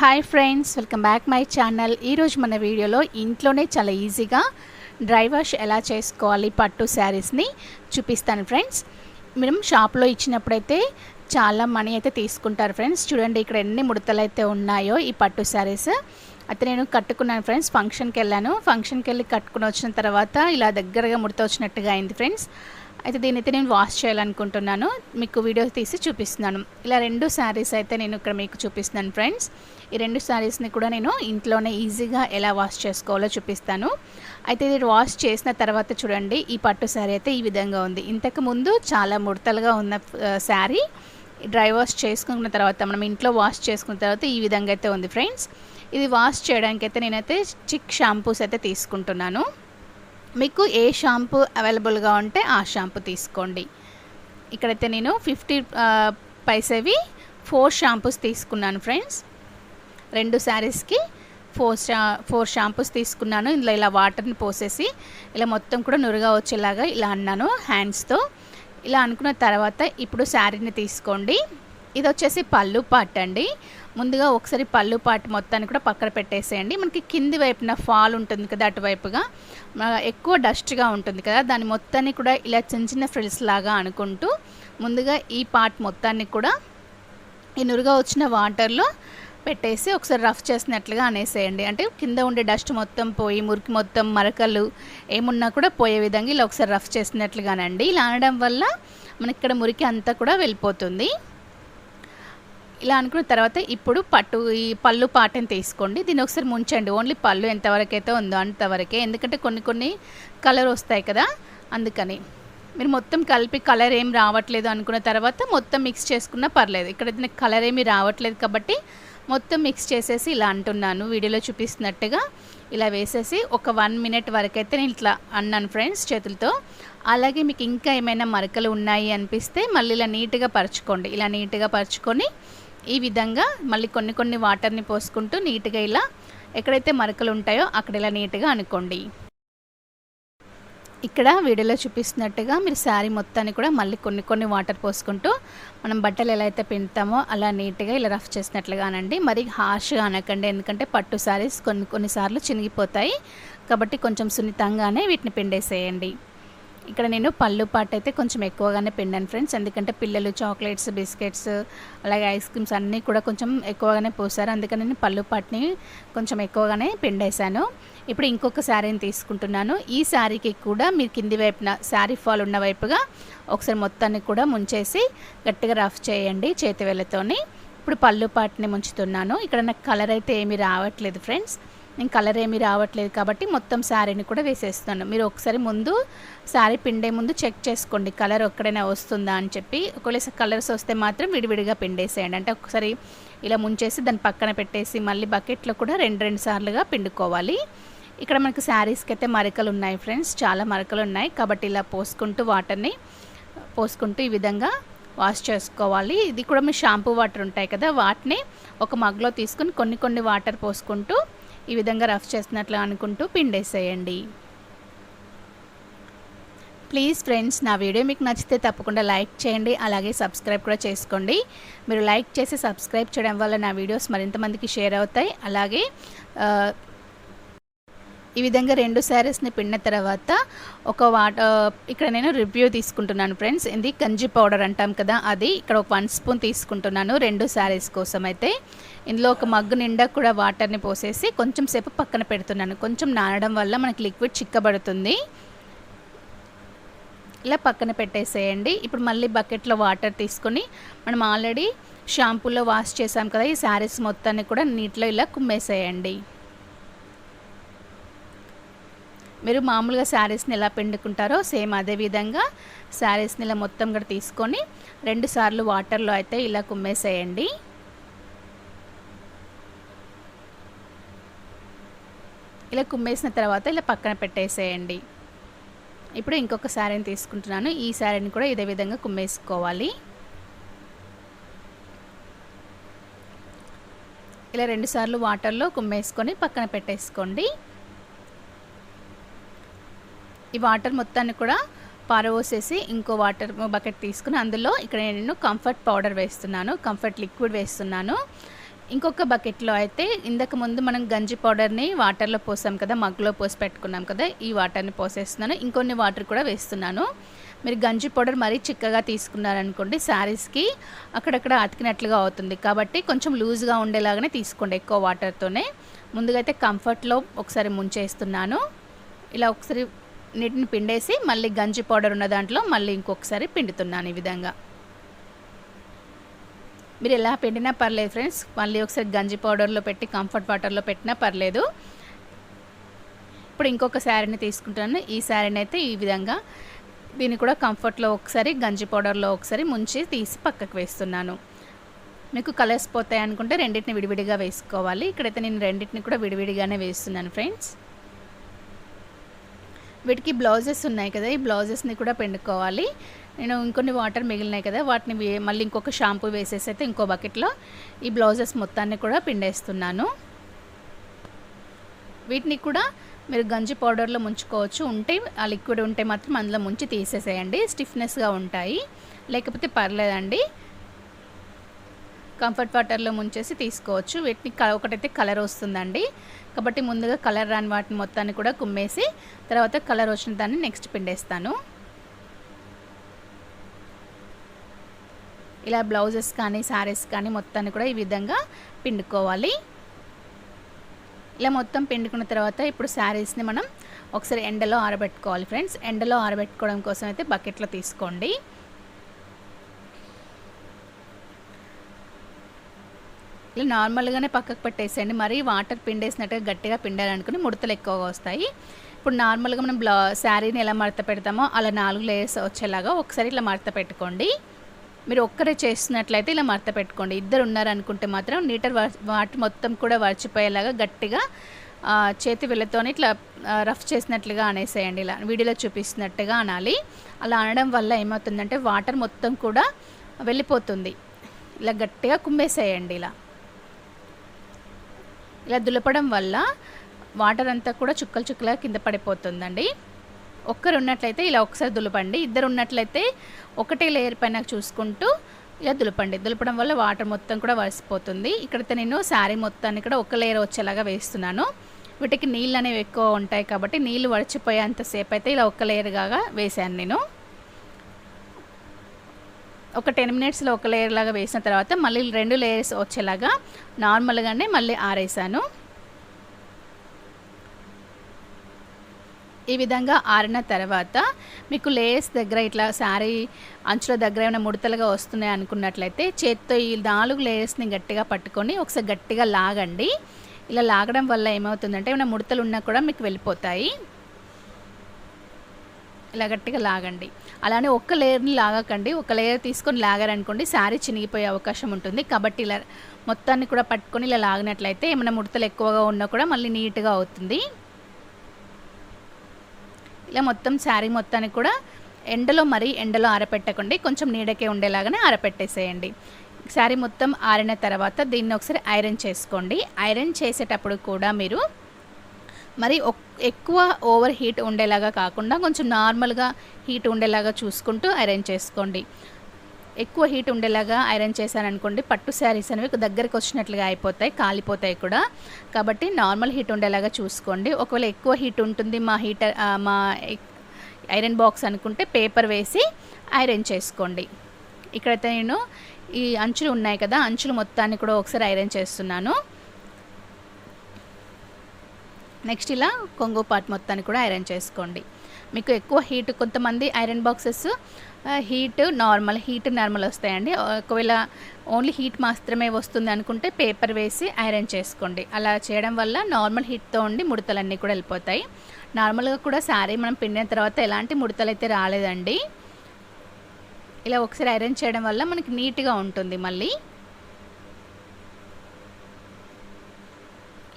Hi friends welcome back my channel ఈరోజు మన వీడియోలో ఇంట్లోనే చాలా ఈజీగా డ్రై వాష్ ఎలా చేసుకోవాలి పట్టు శారీస్ని చూపిస్తాను ఫ్రెండ్స్ మేము షాప్లో ఇచ్చినప్పుడైతే చాలా మనీ అయితే తీసుకుంటారు ఫ్రెండ్స్ చూడండి ఇక్కడ ఎన్ని ముడతలు అయితే ఉన్నాయో ఈ పట్టు శారీస్ అయితే నేను కట్టుకున్నాను ఫ్రెండ్స్ ఫంక్షన్కి వెళ్ళాను. ఫంక్షన్కి వెళ్ళి కట్టుకుని వచ్చిన తర్వాత ఇలా దగ్గరగా ముడత వచ్చినట్టుగా అయింది ఫ్రెండ్స్ అయితే దీని అయితే నేను వాష్ చేయాలనుకుంటున్నాను. మీకు వీడియో తీసి చూపిస్తున్నాను. ఇలా రెండు శారీస్ అయితే నేను ఇక్కడ మీకు చూపిస్తున్నాను ఫ్రెండ్స్. ఈ రెండు శారీస్ని కూడా నేను ఇంట్లోనే ఈజీగా ఎలా వాష్ చేసుకోవాలో చూపిస్తాను. అయితే ఇది వాష్ చేసిన తర్వాత చూడండి ఈ పట్టు శారీ అయితే ఈ విధంగా ఉంది. ఇంతకు ముందు చాలా ముడతలుగా ఉన్న శారీ డ్రై వాష్ చేసుకున్న తర్వాత మనం ఇంట్లో వాష్ చేసుకున్న తర్వాత ఈ విధంగా అయితే ఉంది ఫ్రెండ్స్. ఇది వాష్ చేయడానికి అయితే నేనైతే చిక్ షాంపూస్ అయితే తీసుకుంటున్నాను. మీకు ఏ షాంపూ అవైలబుల్గా ఉంటే ఆ షాంపూ తీసుకోండి. ఇక్కడైతే నేను ఫిఫ్టీ పైసేవి ఫోర్ షాంపూస్ తీసుకున్నాను ఫ్రెండ్స్. రెండు శారీస్కి ఫోర్ షా ఫోర్ షాంపూస్ తీసుకున్నాను. ఇందులో ఇలా వాటర్ని పోసేసి ఇలా మొత్తం కూడా నురుగా వచ్చేలాగా ఇలా అన్నాను హ్యాండ్స్తో. ఇలా అనుకున్న తర్వాత ఇప్పుడు శారీని తీసుకోండి. ఇది వచ్చేసి పళ్ళు పాట్ అండి. ముందుగా ఒకసారి పళ్ళు పాటు మొత్తాన్ని కూడా పక్కన పెట్టేసేయండి. మనకి కింది వైపున ఫాల్ ఉంటుంది కదా అటువైపుగా. ఎక్కువ డస్ట్గా ఉంటుంది కదా దాని మొత్తాన్ని కూడా ఇలా చిన్న చిన్న ఫ్రిల్స్ లాగా అనుకుంటూ ముందుగా ఈ పార్ట్ మొత్తాన్ని కూడా ఈ నురుగా వచ్చిన వాటర్లో పెట్టేసి ఒకసారి రఫ్ చేసినట్లుగా అనేసేయండి. అంటే కింద ఉండే డస్ట్ మొత్తం పోయి మురికి మొత్తం మరకలు ఏమున్నా కూడా పోయే విధంగా ఇలా ఒకసారి రఫ్ చేసినట్లుగానండి. ఇలా అనడం వల్ల మనకి ఇక్కడ మురికి అంతా కూడా వెళ్ళిపోతుంది. ఇలా అనుకున్న తర్వాత ఇప్పుడు పట్టు ఈ పళ్ళు పాటని తీసుకోండి. దీన్ని ఒకసారి ముంచండి. ఓన్లీ పళ్ళు ఎంతవరకు అయితే ఉందో అంతవరకే. ఎందుకంటే కొన్ని కొన్ని కలర్ వస్తాయి కదా అందుకని. మీరు మొత్తం కలిపి కలర్ ఏం రావట్లేదు అనుకున్న తర్వాత మొత్తం మిక్స్ చేసుకున్నా పర్లేదు. ఇక్కడ నాకు కలర్ ఏమీ రావట్లేదు కాబట్టి మొత్తం మిక్స్ చేసేసి ఇలా అంటున్నాను. వీడియోలో చూపిస్తున్నట్టుగా ఇలా వేసేసి ఒక వన్ మినిట్ వరకు అయితే నేను ఇట్లా అన్నాను ఫ్రెండ్స్ చేతులతో. అలాగే మీకు ఇంకా ఏమైనా మరకలు ఉన్నాయి అనిపిస్తే మళ్ళీ ఇలా నీట్గా పరుచుకోండి. ఇలా నీట్గా పరుచుకొని ఈ విధంగా మళ్ళీ కొన్ని కొన్ని వాటర్ని పోసుకుంటూ నీట్గా ఇలా ఎక్కడైతే మరకలు ఉంటాయో అక్కడ ఇలా నీట్గా అనుకోండి. ఇక్కడ వీడియోలో చూపిస్తున్నట్టుగా మీరు శారీ మొత్తాన్ని కూడా మళ్ళీ కొన్ని కొన్ని వాటర్ పోసుకుంటూ మనం బట్టలు ఎలా అయితే పిండుతామో అలా నీట్గా ఇలా రఫ్ చేసినట్లుగానండి. మరి హార్ష్గా అనకండి ఎందుకంటే పట్టు శారీస్ కొన్ని కొన్నిసార్లు చినిగిపోతాయి. కాబట్టి కొంచెం సున్నితంగానే వీటిని పిండేసేయండి. ఇక్కడ నేను పళ్ళు పాట అయితే కొంచెం ఎక్కువగానే పిండాను ఫ్రెండ్స్. ఎందుకంటే పిల్లలు చాక్లెట్స్ బిస్కెట్స్ అలాగే ఐస్ క్రీమ్స్ అన్నీ కూడా కొంచెం ఎక్కువగానే పోసారు. అందుకని నేను పళ్ళు పాటని కొంచెం ఎక్కువగానే పిండేశాను. ఇప్పుడు ఇంకొక శారీని తీసుకుంటున్నాను. ఈ శారీకి కూడా మీరు కింది వైపున శారీ ఫాల్ ఉన్న వైపుగా ఒకసారి మొత్తాన్ని కూడా ముంచేసి గట్టిగా రఫ్ చేయండి చేతి వేళ్ళతోని. ఇప్పుడు పళ్ళు పాటని ముంచుతున్నాను. ఇక్కడ నాకు కలర్ అయితే ఏమీ రావట్లేదు ఫ్రెండ్స్. నేను కలర్ ఏమీ రావట్లేదు కాబట్టి మొత్తం శారీని కూడా వేసేస్తున్నాను మీరు ఒకసారి ముందు శారీ పిండే ముందు చెక్ చేసుకోండి కలర్ ఎక్కడైనా వస్తుందా అని చెప్పి. ఒకవేళ కలర్స్ వస్తే మాత్రం విడివిడిగా పిండేసేయండి. అంటే ఒకసారి ఇలా ముంచేసి దాన్ని పక్కన పెట్టేసి మళ్ళీ బకెట్లో కూడా రెండు రెండు సార్లుగా పిండుకోవాలి. ఇక్కడ మనకు శారీస్కి అయితే మరకలు ఉన్నాయి ఫ్రెండ్స్ చాలా మరకలు ఉన్నాయి. కాబట్టి ఇలా పోసుకుంటూ వాటర్ని పోసుకుంటూ ఈ విధంగా వాష్ చేసుకోవాలి. ఇది కూడా మీ షాంపూ వాటర్ ఉంటాయి కదా వాటిని ఒక మగ్లో తీసుకుని కొన్ని కొన్ని వాటర్ పోసుకుంటూ ఈ విధంగా రఫ్ చేస్తున్నట్లు అనుకుంటూ పిండేసేయండి. ప్లీజ్ ఫ్రెండ్స్ నా వీడియో మీకు నచ్చితే తప్పకుండా లైక్ చేయండి అలాగే సబ్స్క్రైబ్ కూడా చేసుకోండి. మీరు లైక్ చేసి సబ్స్క్రైబ్ చేయడం వల్ల నా వీడియోస్ మరింత మందికి షేర్ అవుతాయి. అలాగే ఈ విధంగా రెండు శారీస్ని పిండిన తర్వాత ఒక వాట ఇక్కడ నేను రివ్యూ తీసుకుంటున్నాను ఫ్రెండ్స్. ఇది గంజి పౌడర్ అంటాం కదా అది ఇక్కడ ఒక వన్ స్పూన్ తీసుకుంటున్నాను రెండు శారీస్ కోసం అయితే ఇందులో ఒక మగ్గు నిండా కూడా వాటర్ని పోసేసి కొంచెం సేపు పక్కన పెడుతున్నాను. కొంచెం నానడం వల్ల మనకి లిక్విడ్ చిక్కబడుతుంది. ఇలా పక్కన పెట్టేసేయండి. ఇప్పుడు మళ్ళీ బకెట్లో వాటర్ తీసుకొని మనం ఆల్రెడీ షాంపూలో వాష్ చేసాం కదా ఈ శారీస్ మొత్తాన్ని కూడా నీటిలో ఇలా కుమ్మేసేయండి. మీరు మామూలుగా శారీస్ని ఎలా పిండుకుంటారో సేమ్ అదే విధంగా శారీస్ని ఇలా మొత్తం కూడా తీసుకొని రెండు సార్లు వాటర్లో అయితే ఇలా కుమ్మేసేయండి. ఇలా కుమ్మేసిన తర్వాత ఇలా పక్కన పెట్టేసేయండి. ఇప్పుడు ఇంకొక శారీని తీసుకుంటున్నాను. ఈ శారీని కూడా ఇదే విధంగా కుమ్మేసుకోవాలి. ఇలా రెండుసార్లు వాటర్లో కుమ్మేసుకొని పక్కన పెట్టేసుకోండి. ఈ వాటర్ మొత్తాన్ని కూడా పారవోసేసి ఇంకో వాటర్ బకెట్ తీసుకుని అందులో ఇక్కడ నేను కంఫర్ట్ పౌడర్ వేస్తున్నాను కంఫర్ట్ లిక్విడ్ వేస్తున్నాను. ఇంకొక బకెట్లో అయితే ఇంతకు ముందు మనం గంజి పౌడర్ని వాటర్లో పోసాం కదా మగ్గులో పోసి పెట్టుకున్నాం కదా ఈ వాటర్ని పోసేస్తున్నాను. ఇంకొన్ని వాటర్ కూడా వేస్తున్నాను. మీరు గంజి పౌడర్ మరీ చిక్కగా తీసుకున్నారనుకోండి శారీస్కి అక్కడక్కడ అతికినట్లుగా అవుతుంది. కాబట్టి కొంచెం లూజ్గా ఉండేలాగానే తీసుకోండి ఎక్కువ వాటర్తోనే ముందుగా అయితే కంఫర్ట్లో ఒకసారి ముంచేస్తున్నాను. ఇలా ఒకసారి నీటిని పిండేసి మళ్ళీ గంజి పౌడర్ ఉన్న దాంట్లో మళ్ళీ ఇంకొకసారి పిండుతున్నాను ఈ విధంగా. మీరు ఎలా పిండినా పర్లేదు ఫ్రెండ్స్ మళ్ళీ ఒకసారి గంజి పౌడర్లో పెట్టి కంఫర్ట్ వాటర్లో పెట్టినా పర్లేదు. ఇప్పుడు ఇంకొక శారీని తీసుకుంటాను. ఈ శారీని అయితే ఈ విధంగా దీన్ని కూడా కంఫర్ట్లో ఒకసారి గంజి పౌడర్లో ఒకసారి ముంచి తీసి పక్కకు వేస్తున్నాను. మీకు కలర్స్ పోతాయి అనుకుంటే రెండింటిని విడివిడిగా వేసుకోవాలి. ఇక్కడైతే నేను రెండింటిని కూడా విడివిడిగానే వేస్తున్నాను ఫ్రెండ్స్. వీటికి బ్లౌజెస్ ఉన్నాయి కదా ఈ బ్లౌజెస్ని కూడా పిండుకోవాలి. నేను ఇంకొన్ని వాటర్ మిగిలినాయి కదా వాటిని మళ్ళీ ఇంకొక షాంపూ వేసేసి అయితే ఇంకో బకెట్లో ఈ బ్లౌజెస్ మొత్తాన్ని కూడా పిండేస్తున్నాను. వీటిని కూడా మీరు గంజి పౌడర్లో ముంచుకోవచ్చు. ఉంటే ఆ లిక్విడ్ ఉంటే మాత్రం అందులో ముంచి తీసేసేయండి. స్టిఫ్నెస్గా ఉంటాయి. లేకపోతే పర్లేదండి. కంఫర్ట్ వాటర్లో ముంచేసి తీసుకోవచ్చు. వీటిని ఒకటైతే కలర్ వస్తుందండి. కాబట్టి ముందుగా కలర్ రాని వాటిని మొత్తాన్ని కూడా కుమ్మేసి తర్వాత కలర్ వచ్చిన దాన్ని నెక్స్ట్ పిండేస్తాను. ఇలా బ్లౌజెస్ కానీ శారీస్ కానీ మొత్తాన్ని కూడా ఈ విధంగా పిండుకోవాలి. ఇలా మొత్తం పిండుకున్న తర్వాత ఇప్పుడు శారీస్ని మనం ఒకసారి ఎండలో ఆరబెట్టుకోవాలి ఫ్రెండ్స్. ఎండలో ఆరబెట్టుకోవడం కోసం అయితే బకెట్లో తీసుకోండి. ఇలా నార్మల్గానే పక్కకు పెట్టేసేయండి. మరి వాటర్ పిండేసినట్టుగా గట్టిగా పిండాలనుకుని ముడతలు ఎక్కువగా వస్తాయి. ఇప్పుడు నార్మల్గా మనం బ్లా శారీని ఎలా మడత పెడతామో అలా నాలుగు లేయర్స్ వచ్చేలాగా ఒకసారి ఇలా మడత పెట్టుకోండి. మీరు ఒక్కరే చేస్తున్నట్లయితే ఇలా మడత పెట్టుకోండి. ఇద్దరు ఉన్నారనుకుంటే మాత్రం నీటర్ వాటి మొత్తం కూడా వరిచిపోయేలాగా గట్టిగా చేతి వెళ్ళతోనే ఇట్లా రఫ్ చేసినట్లుగా అనేసేయండి. ఇలా వీడియోలో చూపిస్తున్నట్టుగా అనాలి. అలా అనడం వల్ల ఏమవుతుందంటే వాటర్ మొత్తం కూడా వెళ్ళిపోతుంది. ఇలా గట్టిగా కుమ్మేసేయండి ఇలా. ఇలా దులపడం వల్ల వాటర్ అంతా కూడా చుక్కలు చుక్కలా కింద పడిపోతుందండి. ఒక్కరు ఉన్నట్లయితే ఇలా ఒకసారి దులపండి. ఇద్దరు ఉన్నట్లయితే ఒకటే లేయర్ పైన చూసుకుంటూ ఇలా దులపండి. దులపడం వల్ల వాటర్ మొత్తం కూడా వరిసిపోతుంది. ఇక్కడైతే నేను శారీ మొత్తాన్ని కూడా ఒక లేయర్ వచ్చేలాగా వేస్తున్నాను. వీటికి నీళ్ళు అనేవి ఎక్కువ ఉంటాయి కాబట్టి నీళ్ళు వడిచిపోయేంతసేపు అయితే ఇలా ఒక్క లేయర్గా వేసాను నేను. ఒక టెన్ మినిట్స్లో ఒక లేయర్ లాగా వేసిన తర్వాత మళ్ళీ రెండు లేయర్స్ వచ్చేలాగా నార్మల్గానే మళ్ళీ ఆరేసాను. ఈ విధంగా ఆరిన తర్వాత మీకు లేయర్స్ దగ్గర ఇట్లా శారీ అంచుల దగ్గర ఏమైనా ముడతలుగా వస్తున్నాయి అనుకున్నట్లయితే చేత్తో ఈ నాలుగు లేయర్స్ని గట్టిగా పట్టుకొని ఒకసారి గట్టిగా లాగండి. ఇలా లాగడం వల్ల ఏమవుతుందంటే ఏమైనా ముడతలు ఉన్నా కూడా మీకు వెళ్ళిపోతాయి. ఇలా గట్టిగా లాగండి. అలానే ఒక్క లేయర్ని లాగకండి. ఒక లేయర్ తీసుకొని లాగారనుకోండి శారీ చినిగిపోయే అవకాశం ఉంటుంది. కాబట్టి ఇలా మొత్తాన్ని కూడా పట్టుకొని ఇలా లాగినట్లయితే ఏమైనా ముడతలు ఎక్కువగా ఉన్నా కూడా మళ్ళీ నీట్గా అవుతుంది. ఇలా మొత్తం శారీ మొత్తాన్ని కూడా ఎండలో మరీ ఎండలో ఆరపెట్టకండి. కొంచెం నీడకే ఉండేలాగానే ఆరపెట్టేసేయండి. శారీ మొత్తం ఆరిన తర్వాత దీన్ని ఒకసారి ఐరన్ చేసుకోండి. ఐరన్ చేసేటప్పుడు కూడా మీరు మరి ఎక్కువ ఓవర్ హీట్ ఉండేలాగా కాకుండా కొంచెం నార్మల్గా హీట్ ఉండేలాగా చూసుకుంటూ అరేంజ్ చేసుకోండి. ఎక్కువ హీట్ ఉండేలాగా ఐరన్ చేశారనుకోండి పట్టు శారీస్ అనేవి దగ్గరికి వచ్చినట్లుగా అయిపోతాయి కాలిపోతాయి కూడా. కాబట్టి నార్మల్ హీట్ ఉండేలాగా చూసుకోండి. ఒకవేళ ఎక్కువ హీట్ ఉంటుంది మా హీటర్ మా ఐరన్ బాక్స్ అనుకుంటే పేపర్ వేసి ఐరన్ చేసుకోండి. ఇక్కడైతే నేను ఈ అంచులు ఉన్నాయి కదా అంచులు మొత్తాన్ని కూడా ఒకసారి ఐరన్ చేస్తున్నాను. నెక్స్ట్ ఇలా కొంగు పార్ట్ మొత్తాన్ని కూడా ఐరన్ చేసుకోండి. మీకు ఎక్కువ హీట్ కొంతమంది iron boxes heat normal heat normal వస్తాయండి. ఒకవేళ ఓన్లీ హీట్ మాత్రమే వస్తుంది అనుకుంటే పేపర్ వేసి ఐరన్ చేసుకోండి. అలా చేయడం వల్ల నార్మల్ హీట్తో ఉండి ముడతలన్నీ కూడా వెళ్ళిపోతాయి. నార్మల్గా కూడా శారీ మనం పిండిన తర్వాత ఎలాంటి ముడతలు అయితే రాలేదండి. ఇలా ఒకసారి ఐరన్ చేయడం వల్ల మనకి నీట్గా ఉంటుంది మళ్ళీ.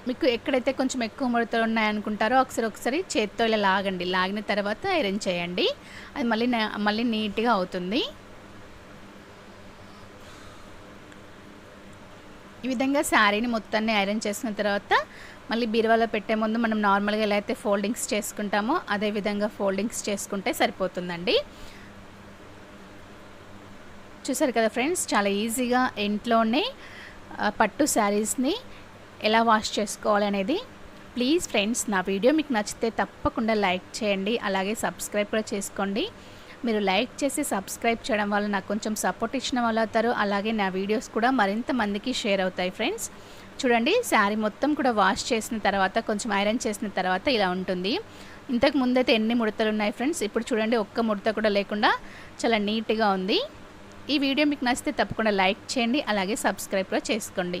మీకు ఎక్కడైతే కొంచెం ఎక్కువ ముడతలు ఉన్నాయనుకుంటారో ఒకసారి ఒకసారి చేత్తో ఇలా లాగండి. లాగిన తర్వాత ఐరన్ చేయండి. అది మళ్ళీ మళ్ళీ నీట్గా అవుతుంది. ఈ విధంగా శారీని మొత్తాన్ని ఐరన్ చేసిన తర్వాత మళ్ళీ బీరువాలో పెట్టే ముందు మనం నార్మల్గా ఎలా అయితే ఫోల్డింగ్స్ చేసుకుంటామో అదే విధంగా ఫోల్డింగ్స్ చేసుకుంటే సరిపోతుందండి. చూసారు కదా ఫ్రెండ్స్ చాలా ఈజీగా ఇంట్లోనే పట్టు శారీస్ని ఎలా వాష్ చేసుకోవాలి అనేది ప్లీజ్ ఫ్రెండ్స్ నా వీడియో మీకు నచ్చితే తప్పకుండా లైక్ చేయండి అలాగే సబ్స్క్రైబ్ కూడా చేసుకోండి. మీరు లైక్ చేసి సబ్స్క్రైబ్ చేయడం వల్ల నాకు కొంచెం సపోర్ట్ ఇచ్చిన వాళ్ళు అవుతారు అలాగే నా వీడియోస్ కూడా మరింత మందికి షేర్ అవుతాయి ఫ్రెండ్స్. చూడండి శారీ మొత్తం కూడా వాష్ చేసిన తర్వాత కొంచెం ఐరన్ చేసిన తర్వాత ఇలా ఉంటుంది. ఇంతకు ముందైతే ఎన్ని ముడతలు ఉన్నాయి ఫ్రెండ్స్? ఇప్పుడు చూడండి ఒక్క ముడత కూడా లేకుండా చాలా నీట్గా ఉంది. ఈ వీడియో మీకు నచ్చితే తప్పకుండా లైక్ చేయండి అలాగే సబ్స్క్రైబ్ కూడా చేసుకోండి.